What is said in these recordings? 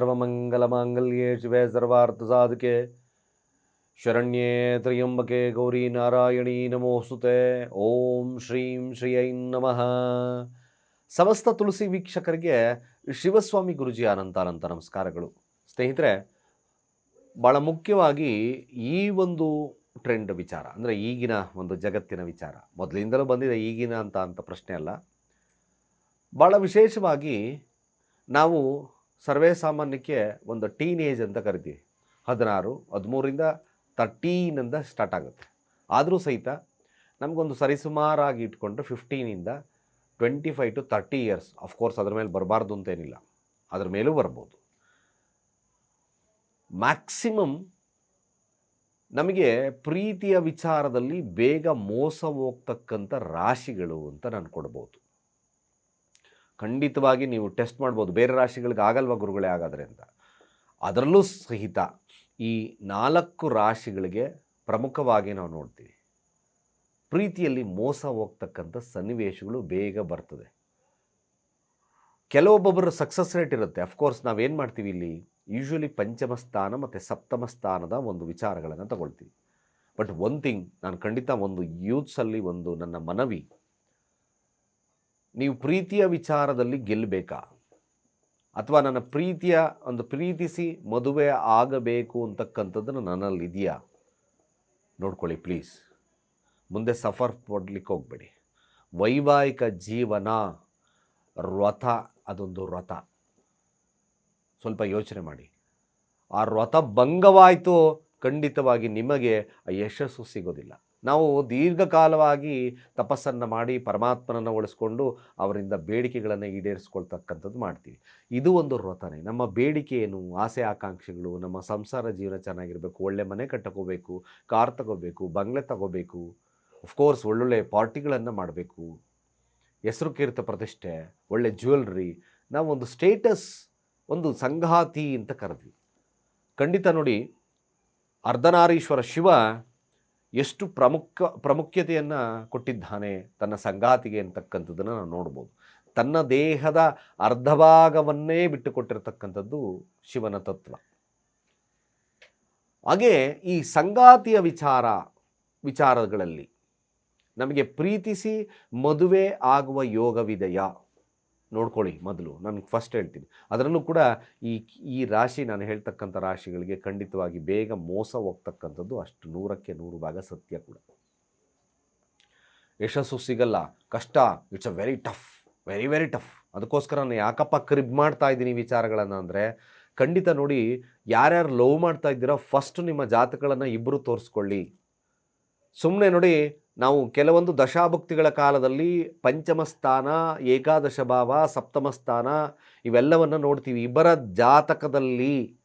ಸರ್ವಮಂಗಲಮಾಂಗಲ್ಯೇ ಶಿವೆ ಸರ್ವಾರ್ಥಸಾಧಕೆ. ಶರಣ್ಯೇ ತ್ರಯಂಬಕೆ ಗೌರಿ ನಾರಾಯಣಿ ನಮೋಸ್ತುತೆ. ಓಂ ಶ್ರೀಂ ಶ್ರೀಯೈ ನಮಃ. ಸಮಸ್ತ ತುಳಸಿ ವೀಕ್ಷಕರಿಗೆ ಶಿವಸ್ವಾಮಿ ಗುರುಜಿ ಅನಂತ ಅನಂತ ನಮಸ್ಕಾರಗಳು. ಸ್ನೇಹಿತರೆ ಭಾಳ ಮುಖ್ಯವಾಗಿ ಈ ಒಂದು ಟ್ರೆಂಡ್ ವಿಚಾರ, ಅಂದರೆ ಈಗಿನ ಒಂದು ಜಗತ್ತಿನ ವಿಚಾರ. ಮೊದಲಿಂದಲೂ ಬಂದಿದೆ ಈಗಿನ ಅಂತ ಅಂತ ಪ್ರಶ್ನೆ ಅಲ್ಲ. ಭಾಳ ವಿಶೇಷವಾಗಿ ನಾವು ಸರ್ವೇ ಸಾಮಾನ್ಯಕ್ಕೆ ಒಂದು ಟೀನ್ ಏಜ್ ಅಂತ ಕರಿತೀವಿ. ಹದಿನಾರು, ಹದಿಮೂರಿಂದ ತರ್ಟೀನಿಂದ ಸ್ಟಾರ್ಟ್ ಆಗುತ್ತೆ. ಆದರೂ ಸಹಿತ ನಮಗೊಂದು ಸರಿಸುಮಾರಾಗಿ ಇಟ್ಕೊಂಡ್ರೆ ಫಿಫ್ಟೀನಿಂದ twenty five to thirty years. Of course ಅದ್ರ ಮೇಲೆ ಬರಬಾರ್ದು ಅಂತೇನಿಲ್ಲ. ಅದ್ರ ಮೇಲೂ ಬರ್ಬೋದು. ಮ್ಯಾಕ್ಸಿಮಮ್ ನಮಗೆ ಪ್ರೀತಿಯ ವಿಚಾರದಲ್ಲಿ ಬೇಗ ಮೋಸ ಹೋಗ್ತಕ್ಕಂಥ ರಾಶಿಗಳು ಅಂತ ನಾನು ಕೊಡ್ಬೋದು. ಖಂಡಿತವಾಗಿ ನೀವು ಟೆಸ್ಟ್ ಮಾಡ್ಬೋದು. ಬೇರೆ ರಾಶಿಗಳಿಗೆ ಆಗಲ್ವ ಗುರುಗಳೇ ಆಗಾದರೆ ಅಂತ. ಅದರಲ್ಲೂ ಸಹಿತ ಈ ನಾಲ್ಕು ರಾಶಿಗಳಿಗೆ ಪ್ರಮುಖವಾಗಿ ನಾವು ನೋಡ್ತೀವಿ. ಪ್ರೀತಿಯಲ್ಲಿ ಮೋಸ ಹೋಗ್ತಕ್ಕಂಥ ಸನ್ನಿವೇಶಗಳು ಬೇಗ ಬರ್ತದೆ. ಕೆಲವೊಬ್ಬೊಬ್ಬರ ಸಕ್ಸಸ್ ರೇಟ್ ಇರುತ್ತೆ. ಅಫ್ಕೋರ್ಸ್ ನಾವೇನು ಮಾಡ್ತೀವಿ ಇಲ್ಲಿ? ಯೂಶ್ವಲಿ ಪಂಚಮ ಸ್ಥಾನ ಮತ್ತು ಸಪ್ತಮ ಸ್ಥಾನದ ಒಂದು ವಿಚಾರಗಳನ್ನು ತಗೊಳ್ತೀವಿ. ಬಟ್ ಒನ್ ಥಿಂಗ್ ನಾನು ಖಂಡಿತ ಒಂದು ಯೂತ್ಸಲ್ಲಿ ಒಂದು ನನ್ನ ಮನವಿ ನೀವು ಪ್ರೀತಿಯ ವಿಚಾರದಲ್ಲಿ ಗೆಲ್ಲಬೇಕಾ? ಅಥವಾ ನನ್ನ ಪ್ರೀತಿಯ ಒಂದು ಪ್ರೀತಿಸಿ ಮದುವೆ ಆಗಬೇಕು ಅಂತಕ್ಕಂಥದ್ದನ್ನು ನನ್ನಲ್ಲಿ ಇದೆಯಾ ನೋಡ್ಕೊಳ್ಳಿ ಪ್ಲೀಸ್. ಮುಂದೆ ಸಫರ್ ಪಡ್ಲಿಕ್ಕೆ ಹೋಗಬೇಡಿ. ವೈವಾಹಿಕ ಜೀವನ ರಥ, ಅದೊಂದು ರಥ. ಸ್ವಲ್ಪ ಯೋಚನೆ ಮಾಡಿ. ಆ ರಥ ಭಂಗವಾಯಿತು ಖಂಡಿತವಾಗಿ ನಿಮಗೆ ಆ ಯಶಸ್ಸು ಸಿಗೋದಿಲ್ಲ. ನಾವು ದೀರ್ಘಕಾಲವಾಗಿ ತಪಸ್ಸನ್ನು ಮಾಡಿ ಪರಮಾತ್ಮನನ್ನು ಉಳಿಸ್ಕೊಂಡು ಅವರಿಂದ ಬೇಡಿಕೆಗಳನ್ನು ಈಡೇರಿಸ್ಕೊಳ್ತಕ್ಕಂಥದ್ದು ಮಾಡ್ತೀವಿ. ಇದು ಒಂದು ವ್ರತನೇ ನಮ್ಮ ಬೇಡಿಕೆ ಏನು? ಆಸೆ ಆಕಾಂಕ್ಷೆಗಳು, ನಮ್ಮ ಸಂಸಾರ ಜೀವನ ಚೆನ್ನಾಗಿರಬೇಕು, ಒಳ್ಳೆ ಮನೆ ಕಟ್ಟಕೋಬೇಕು ಕಾರ್ ತಗೋಬೇಕು, ಬಂಗ್ಲೆ ತಗೋಬೇಕು ಅಫ್ಕೋರ್ಸ್ ಒಳ್ಳೊಳ್ಳೆ ಪಾರ್ಟಿಗಳನ್ನು ಮಾಡಬೇಕು. ಹೆಸರು ಕೀರ್ತ ಪ್ರತಿಷ್ಠೆ, ಒಳ್ಳೆ ಜ್ಯುವೆಲ್ರಿ ನಾವು ಒಂದು ಸ್ಟೇಟಸ್ ಒಂದು ಸಂಘಾತಿ ಅಂತ ಕರೆದ್ವಿ. ಖಂಡಿತ ನೋಡಿ, ಅರ್ಧನಾರೀಶ್ವರ ಶಿವ ಎಷ್ಟು ಪ್ರಮುಖ, ಪ್ರಾಮುಖ್ಯತೆಯನ್ನು ಕೊಟ್ಟಿದ್ದಾನೆ ತನ್ನ ಸಂಗಾತಿಗೆ ಅಂತಕ್ಕಂಥದ್ದನ್ನು ನಾವು ನೋಡ್ಬೋದು. ತನ್ನ ದೇಹದ ಅರ್ಧ ಭಾಗವನ್ನೇ ಬಿಟ್ಟುಕೊಟ್ಟಿರ್ತಕ್ಕಂಥದ್ದು ಶಿವನ ತತ್ವ. ಹಾಗೆ ಈ ಸಂಗಾತಿಯ ವಿಚಾರ, ವಿಚಾರಗಳಲ್ಲಿ ನಮಗೆ ಪ್ರೀತಿಸಿ ಮದುವೆ ಆಗುವ ಯೋಗವಿದೆಯಾ? ನೋಡ್ಕೊಳ್ಳಿ ಮೊದಲು. ನಾನು ಫಸ್ಟ್ ಹೇಳ್ತೀನಿ. ಅದರಲ್ಲೂ ಕೂಡ ಈ ಈ ರಾಶಿ ನಾನು ಹೇಳ್ತಕ್ಕಂಥ ರಾಶಿಗಳಿಗೆ ಖಂಡಿತವಾಗಿ ಬೇಗ ಮೋಸ ಹೋಗ್ತಕ್ಕಂಥದ್ದು ಅಷ್ಟು ನೂರಕ್ಕೆ ನೂರು ಭಾಗ ಸತ್ಯ ಕೂಡ. ಯಶಸ್ಸು ಸಿಗಲ್ಲ. ಕಷ್ಟ it's a very tough very very tough ಅದಕ್ಕೋಸ್ಕರ ನಾನು ಯಾಕಪ್ಪ ಕ್ರಿಬ್ ಮಾಡ್ತಾ ಇದ್ದೀನಿ ವಿಚಾರಗಳನ್ನು ಅಂದರೆ, ಖಂಡಿತ ನೋಡಿ ಯಾರ್ಯಾರು ಲವ್ ಮಾಡ್ತಾ ಇದ್ದೀರೋ ಫಸ್ಟ್ ನಿಮ್ಮ ಜಾತಕಗಳನ್ನು ಇಬ್ಬರು ತೋರಿಸ್ಕೊಳ್ಳಿ. ಸುಮ್ಮನೆ ನೋಡಿ ನಾವು ಕೆಲವೊಂದು ದಶಾಭುಕ್ತಿಗಳ ಕಾಲದಲ್ಲಿ ಪಂಚಮ ಸ್ಥಾನ, ಏಕಾದಶ ಭಾವ, ಸಪ್ತಮ ಸ್ಥಾನ ಇವೆಲ್ಲವನ್ನು ನೋಡ್ತೀವಿ. ಇಬ್ಬರ ಜಾತಕದಲ್ಲಿ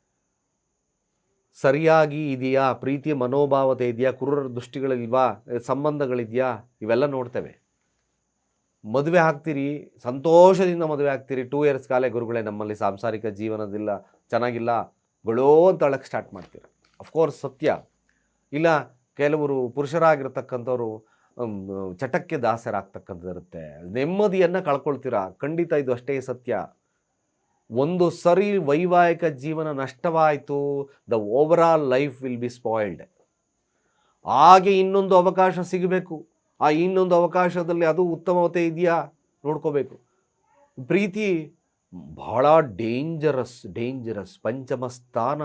ಸರಿಯಾಗಿ ಇದೆಯಾ? ಪ್ರೀತಿಯ ಮನೋಭಾವತೆ ಇದೆಯಾ? ಕುರುರ ದೃಷ್ಟಿಗಳಿಲ್ವಾ? ಸಂಬಂಧಗಳಿದೆಯಾ? ಇವೆಲ್ಲ ನೋಡ್ತೇವೆ. ಮದುವೆ ಆಗ್ತೀರಿ, ಸಂತೋಷದಿಂದ ಮದುವೆ ಆಗ್ತೀರಿ. ಟೂ ಇಯರ್ಸ್ ಕಾಲೇ ಗುರುಗಳೇ, ನಮ್ಮಲ್ಲಿ ಸಾಂಸಾರಿಕ ಜೀವನದಿಲ್ಲ, ಚೆನ್ನಾಗಿಲ್ಲ ಗೊಳೋ ಅಂತ ಅಳಕ್ಕೆ ಸ್ಟಾರ್ಟ್ ಮಾಡ್ತೀರ. ಅಫ್ಕೋರ್ಸ್ ಸತ್ಯ. ಇಲ್ಲ ಕೆಲವರು ಪುರುಷರಾಗಿರ್ತಕ್ಕಂಥವ್ರು ಚಟಕ್ಕೆ ದಾಸರಾಗ್ತಕ್ಕಂಥದ್ದಿರುತ್ತೆ. ನೆಮ್ಮದಿಯನ್ನು ಕಳ್ಕೊಳ್ತೀರಾ? ಖಂಡಿತ ಇದು ಅಷ್ಟೇ ಸತ್ಯ. ಒಂದು ಸರಿ ವೈವಾಹಿಕ ಜೀವನ ನಷ್ಟವಾಯಿತು the over life will be spoiled ಹಾಗೆ ಇನ್ನೊಂದು ಅವಕಾಶ ಸಿಗಬೇಕು. ಆ ಇನ್ನೊಂದು ಅವಕಾಶದಲ್ಲಿ ಅದು ಉತ್ತಮತೆ ಇದೆಯಾ? ನೋಡ್ಕೋಬೇಕು. ಪ್ರೀತಿ ಬಹಳ ಡೇಂಜರಸ್ ಡೇಂಜರಸ್ ಪಂಚಮ ಸ್ಥಾನ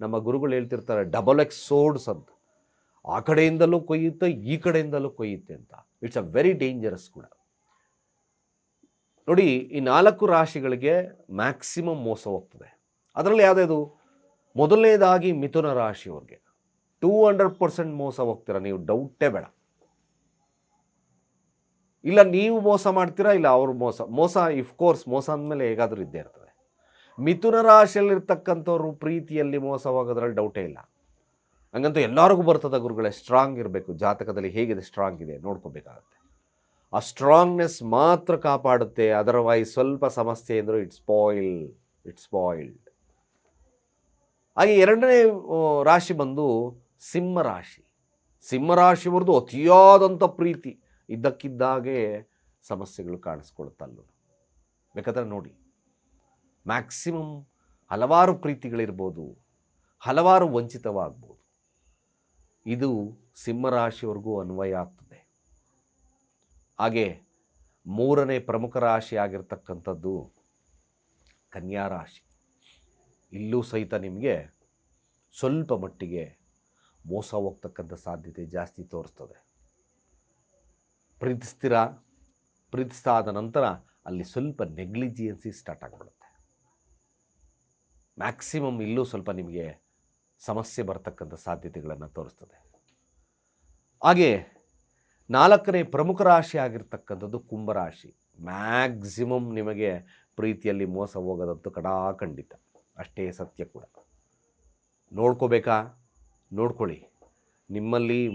ನಮ್ಮ ಗುರುಗಳು ಹೇಳ್ತಿರ್ತಾರೆ ಡಬಲ್ ಎಕ್ಸ್ ಸೋಡ್ಸ್ ಅಂತ. ಆ ಕಡೆಯಿಂದಲೂ ಕೊಯ್ಯುತ್ತೆ, ಈ ಕಡೆಯಿಂದಲೂ ಕೊಯ್ಯುತ್ತೆ ಅಂತ. ಇಟ್ಸ್ ಅ ವೆರಿ ಡೇಂಜರಸ್ ಕೂಡ ನೋಡಿ, ಈ ನಾಲ್ಕು ರಾಶಿಗಳಿಗೆ ಮ್ಯಾಕ್ಸಿಮಮ್ ಮೋಸ ಹೋಗ್ತದೆ. ಅದರಲ್ಲಿ ಯಾವುದ್ಯಾವುದು ಮೊದಲನೇದಾಗಿ ಮಿಥುನ ರಾಶಿಯವ್ರಿಗೆ. ಟೂ ಹಂಡ್ರೆಡ್ ಪರ್ಸೆಂಟ್ ಮೋಸ ಹೋಗ್ತೀರಾ? ನೀವು ಡೌಟೇ ಬೇಡ. ಇಲ್ಲ, ನೀವು ಮೋಸ ಮಾಡ್ತೀರಾ? ಇಲ್ಲ, ಅವರು ಮೋಸ. ಮೋಸ ಇಫ್ ಕೋರ್ಸ್ ಮೋಸ ಅಂದಮೇಲೆ ಹೇಗಾದರೂ ಇದ್ದೇ ಇರ್ತದೆ. ಮಿಥುನ ರಾಶಿಯಲ್ಲಿರ್ತಕ್ಕಂಥವ್ರು ಪ್ರೀತಿಯಲ್ಲಿ ಮೋಸವಾಗೋದ್ರಲ್ಲಿ ಡೌಟೇ ಇಲ್ಲ. ಹಂಗಂತೂ ಎಲ್ಲರಿಗೂ ಬರ್ತದ ಗುರುಗಳೇ ಸ್ಟ್ರಾಂಗ್ ಇರಬೇಕು. ಜಾತಕದಲ್ಲಿ ಹೇಗಿದೆ ಸ್ಟ್ರಾಂಗ್ ಇದೆ, ನೋಡ್ಕೋಬೇಕಾಗತ್ತೆ. ಆ ಸ್ಟ್ರಾಂಗ್ನೆಸ್ ಮಾತ್ರ ಕಾಪಾಡುತ್ತೆ ಅದರ್ವೈಸ್ ಸ್ವಲ್ಪ ಸಮಸ್ಯೆ ಅಂದರೂ ಇಟ್ಸ್ ಸ್ಪಾಯಿಲ್ ಇಟ್ಸ್ ಸ್ಪಾಯಿಲ್ಡ್ ಹಾಗೆ ಎರಡನೇ ರಾಶಿ ಬಂದು ಸಿಂಹರಾಶಿ ರಾಶಿ. ಸಿಂಹ ರಾಶಿಯವ್ರದ್ದು ಅತಿಯಾದಂಥ ಪ್ರೀತಿ ಇದ್ದಕ್ಕಿದ್ದಾಗೆ ಸಮಸ್ಯೆಗಳು ಕಾಣಿಸ್ಕೊಳುತ್ತಲ್ಲೂ. ಬೇಕಾದ್ರೆ ನೋಡಿ. ಮ್ಯಾಕ್ಸಿಮಮ್ ಹಲವಾರು ಪ್ರೀತಿಗಳಿರ್ಬೋದು, ಹಲವಾರು ವಂಚಿತವಾಗ್ಬೋದು. ಇದು ಸಿಂಹರಾಶಿಯವರೆಗೂ ಅನ್ವಯ ಆಗ್ತದೆ. ಹಾಗೆ ಮೂರನೇ ಪ್ರಮುಖ ರಾಶಿ ಆಗಿರ್ತಕ್ಕಂಥದ್ದು ಕನ್ಯಾ ರಾಶಿ. ಇಲ್ಲೂ ಸಹಿತ ನಿಮಗೆ ಸ್ವಲ್ಪ ಮಟ್ಟಿಗೆ ಮೋಸ ಹೋಗ್ತಕ್ಕಂಥ ಸಾಧ್ಯತೆ ಜಾಸ್ತಿ ತೋರಿಸ್ತದೆ. ಪ್ರೀತಿಸ್ತೀರ ಪ್ರೀತಿಸ್ತಾದ ನಂತರ ಅಲ್ಲಿ ಸ್ವಲ್ಪ ನೆಗ್ಲಿಜಿಯನ್ಸಿ ಸ್ಟಾರ್ಟ್ ಆಗಿಬಿಡುತ್ತೆ. ಮ್ಯಾಕ್ಸಿಮಮ್ ಇಲ್ಲೂ ಸ್ವಲ್ಪ ನಿಮಗೆ ಸಮಸ್ಯೆ ಬರತಕ್ಕಂಥ ಸಾಧ್ಯತೆಗಳನ್ನು ತೋರಿಸ್ತದೆ. ಹಾಗೆ ನಾಲ್ಕನೇ ಪ್ರಮುಖ ರಾಶಿ ಆಗಿರ್ತಕ್ಕಂಥದ್ದು ಕುಂಭರಾಶಿ ಮ್ಯಾಕ್ಸಿಮಮ್ ನಿಮಗೆ ಪ್ರೀತಿಯಲ್ಲಿ ಮೋಸ ಹೋಗೋದಂತೂ ಕಡಾಖಂಡಿತ ಅಷ್ಟೇ ಸತ್ಯ ಕೂಡ. ನೋಡ್ಕೋಬೇಕಾ? ನೋಡ್ಕೊಳ್ಳಿ. ನಿಮ್ಮಲ್ಲಿ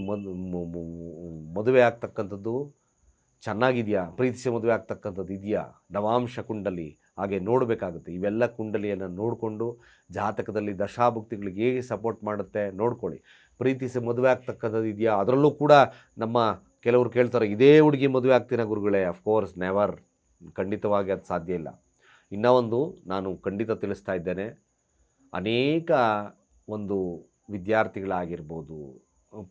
ಮದುವೆ ಆಗ್ತಕ್ಕಂಥದ್ದು ಚೆನ್ನಾಗಿದೆಯಾ? ಪ್ರೀತಿಸಿ ಮದುವೆ ಆಗ್ತಕ್ಕಂಥದ್ದು ಇದೆಯಾ? ನವಾಂಶ ಕುಂಡಲಿ ಹಾಗೆ ನೋಡಬೇಕಾಗುತ್ತೆ. ಇವೆಲ್ಲ ಕುಂಡಲಿಯನ್ನು ನೋಡಿಕೊಂಡು ಜಾತಕದಲ್ಲಿ ದಶಾಭುಕ್ತಿಗಳಿಗೆ ಹೇಗೆ ಸಪೋರ್ಟ್ ಮಾಡುತ್ತೆ ನೋಡ್ಕೊಳ್ಳಿ. ಪ್ರೀತಿಸಿ ಮದುವೆ ಆಗ್ತಕ್ಕಂಥದ್ದು ಇದೆಯಾ? ಅದರಲ್ಲೂ ಕೂಡ ನಮ್ಮ ಕೆಲವರು ಕೇಳ್ತಾರೆ, ಇದೇ ಹುಡುಗಿ ಮದುವೆ ಆಗ್ತೀನ ಗುರುಗಳೇ? ಅಫ್ಕೋರ್ಸ್ ನೆವರ್ ಖಂಡಿತವಾಗಿ ಅದು ಸಾಧ್ಯ ಇಲ್ಲ. ಇನ್ನೂ ಒಂದು ನಾನು ಖಂಡಿತ ತಿಳಿಸ್ತಾ ಇದ್ದೇನೆ. ಅನೇಕ ಒಂದು ವಿದ್ಯಾರ್ಥಿಗಳಾಗಿರ್ಬೋದು,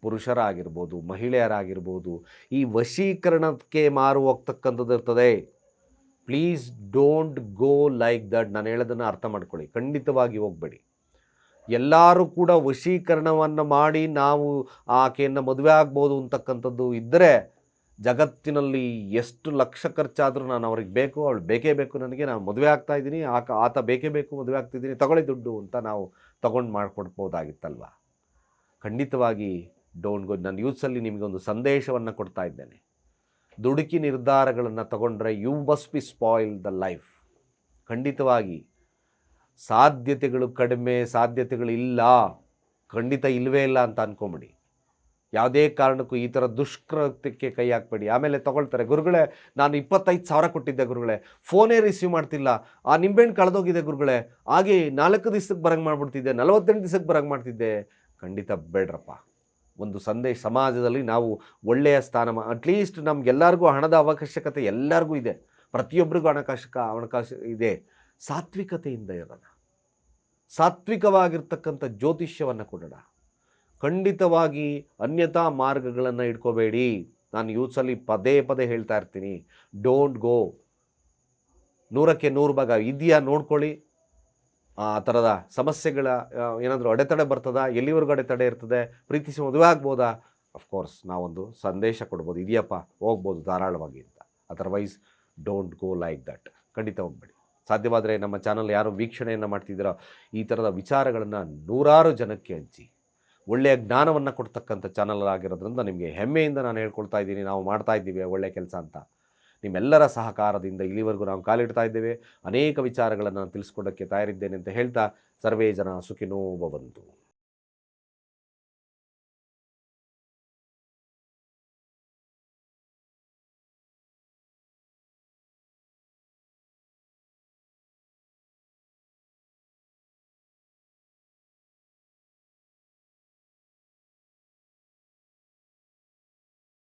ಪುರುಷರಾಗಿರ್ಬೋದು, ಮಹಿಳೆಯರಾಗಿರ್ಬೋದು, ಈ ವಶೀಕರಣಕ್ಕೆ ಮಾರು ಹೋಗ್ತಕ್ಕಂಥದ್ದು ಇರ್ತದೆ. Please don't go like that ನಾನು ಹೇಳೋದನ್ನು ಅರ್ಥ ಮಾಡ್ಕೊಳ್ಳಿ. ಖಂಡಿತವಾಗಿ ಹೋಗಬೇಡಿ. ಎಲ್ಲರೂ ಕೂಡ ವಶೀಕರಣವನ್ನು ಮಾಡಿ ನಾವು ಆಕೆಯನ್ನು ಮದುವೆ ಆಗ್ಬೋದು ಅಂತಕ್ಕಂಥದ್ದು ಇದ್ದರೆ ಜಗತ್ತಿನಲ್ಲಿ ಎಷ್ಟು ಲಕ್ಷ ಖರ್ಚಾದರೂ ನಾನು ಅವ್ರಿಗೆ ಬೇಕು, ಅವಳು ಬೇಕೇ ಬೇಕು ನನಗೆ. ನಾನು ಮದುವೆ ಆಗ್ತಾ ಇದ್ದೀನಿ. ಆಕ, ಆತ ಬೇಕೇ ಬೇಕು, ಮದುವೆ ಆಗ್ತಿದ್ದೀನಿ ತಗೊಳ್ಳಿ ದುಡ್ಡು ಅಂತ ನಾವು ತಗೊಂಡು ಮಾಡಿಕೊಡ್ಬೋದಾಗಿತ್ತಲ್ವ? ಖಂಡಿತವಾಗಿ ಡೋಂಟ್ ಗೋ ನಾನು ಯೂತ್ಸಲ್ಲಿ ನಿಮಗೊಂದು ಸಂದೇಶವನ್ನು ಕೊಡ್ತಾ ಇದ್ದೇನೆ. ದುಡುಕಿ ನಿರ್ಧಾರಗಳನ್ನು ತಗೊಂಡ್ರೆ you must be spoil the life. ಖಂಡಿತವಾಗಿ. ಸಾಧ್ಯತೆಗಳು ಕಡಿಮೆ, ಸಾಧ್ಯತೆಗಳು ಇಲ್ಲ. ಖಂಡಿತ ಇಲ್ಲವೇ ಇಲ್ಲ ಅಂತ ಅಂದ್ಕೊಂಬಿಡಿ ಯಾವುದೇ ಕಾರಣಕ್ಕೂ ಈ ಥರ ದುಷ್ಕೃತ್ಯಕ್ಕೆ ಕೈ ಹಾಕ್ಬೇಡಿ. ಆಮೇಲೆ ತಗೊಳ್ತಾರೆ. ಗುರುಗಳೇ, ನಾನು ಇಪ್ಪತ್ತೈದು ಸಾವಿರ ಕೊಟ್ಟಿದ್ದೆ ಗುರುಗಳೇ. ಫೋನೇ ರಿಸೀವ್ ಮಾಡ್ತಿಲ್ಲ. ಆ ನಿಂಬೆಹಣ್ಣು ಕಳೆದೋಗಿದೆ ಗುರುಗಳೇ. ಹಾಗೆ ನಾಲ್ಕು ದಿವ್ಸಕ್ಕೆ ಬರಂಗೆ ಮಾಡ್ಬಿಡ್ತಿದ್ದೆ. ನಲವತ್ತೆಂಟು ದಿವ್ಸಕ್ಕೆ ಬರಂಗೆ ಮಾಡ್ತಿದ್ದೆ. ಖಂಡಿತ ಬೇಡ್ರಪ್ಪ. ಒಂದು ಸಂದೇಶ ಸಮಾಜದಲ್ಲಿ ನಾವು ಒಳ್ಳೆಯ ಸ್ಥಾನಮ ಅಟ್ಲೀಸ್ಟ್ ನಮಗೆಲ್ಲರಿಗೂ ಹಣದ ಅವಕಾಶಕತೆ ಎಲ್ಲರಿಗೂ ಇದೆ. ಪ್ರತಿಯೊಬ್ಬರಿಗೂ ಹಣಕಾಶಕ ಅವಕಾಶ ಇದೆ. ಸಾತ್ವಿಕತೆಯಿಂದ ಇರೋಣ. ಸಾತ್ವಿಕವಾಗಿರ್ತಕ್ಕಂಥ ಜ್ಯೋತಿಷ್ಯವನ್ನು ಕೊಡೋಣ. ಖಂಡಿತವಾಗಿ ಅನ್ಯತಾ ಮಾರ್ಗಗಳನ್ನು ಇಟ್ಕೋಬೇಡಿ ನಾನು ಯೂತ್ಸಲ್ಲಿ ಪದೇ ಪದೇ ಹೇಳ್ತಾ ಇರ್ತೀನಿ. ಡೋಂಟ್ ಗೋ ನೂರಕ್ಕೆ ನೂರು ಭಾಗ ಇದೆಯಾ ನೋಡ್ಕೊಳ್ಳಿ. ಆ ಥರದ ಸಮಸ್ಯೆಗಳ ಏನಾದರೂ ಅಡೆತಡೆ ಬರ್ತದಾ? ಎಲ್ಲಿವರೆಗೂ ಅಡೆತಡೆ ಇರ್ತದೆ? ಪ್ರೀತಿಸಿ ಮದುವೆ ಆಗ್ಬೋದಾ? ಅಫ್ಕೋರ್ಸ್ ನಾವೊಂದು ಸಂದೇಶ ಕೊಡ್ಬೋದು. ಇದೆಯಪ್ಪ, ಹೋಗ್ಬೋದು ಧಾರಾಳವಾಗಿ ಅಂತ. Otherwise don't go like that ಖಂಡಿತ ಹೋಗ್ಬೇಡಿ. ಸಾಧ್ಯವಾದರೆ ನಮ್ಮ ಚಾನಲ್ ಯಾರು ವೀಕ್ಷಣೆಯನ್ನು ಮಾಡ್ತಿದ್ದೀರೋ, ಈ ಥರದ ವಿಚಾರಗಳನ್ನು ನೂರಾರು ಜನಕ್ಕೆ ಹಂಚಿ. ಒಳ್ಳೆಯ ಜ್ಞಾನವನ್ನು ಕೊಡ್ತಕ್ಕಂಥ ಚಾನಲ್ ಆಗಿರೋದ್ರಿಂದ ನಿಮಗೆ ಹೆಮ್ಮೆಯಿಂದ ನಾನು ಹೇಳ್ಕೊಳ್ತಾ ಇದ್ದೀನಿ. ನಾವು ಮಾಡ್ತಾ ಇದ್ದೀವಿ ಒಳ್ಳೆಯ ಕೆಲಸ ಅಂತ. ನಿಮ್ಮೆಲ್ಲರ ಸಹಕಾರದಿಂದ ಇಲ್ಲಿವರೆಗೂ ನಾವು ಕಾಲಿಡ್ತಾ ಇದ್ದೇವೆ. ಅನೇಕ ವಿಚಾರಗಳನ್ನು ನಾನು ತಿಳಿಸ್ಕೊಡೋಕ್ಕೆ ತಯಾರಿದ್ದೇನೆ ಅಂತ ಹೇಳ್ತಾ ಸರ್ವೇ ಜನ ಸುಖಿನೋ ಭವಂತು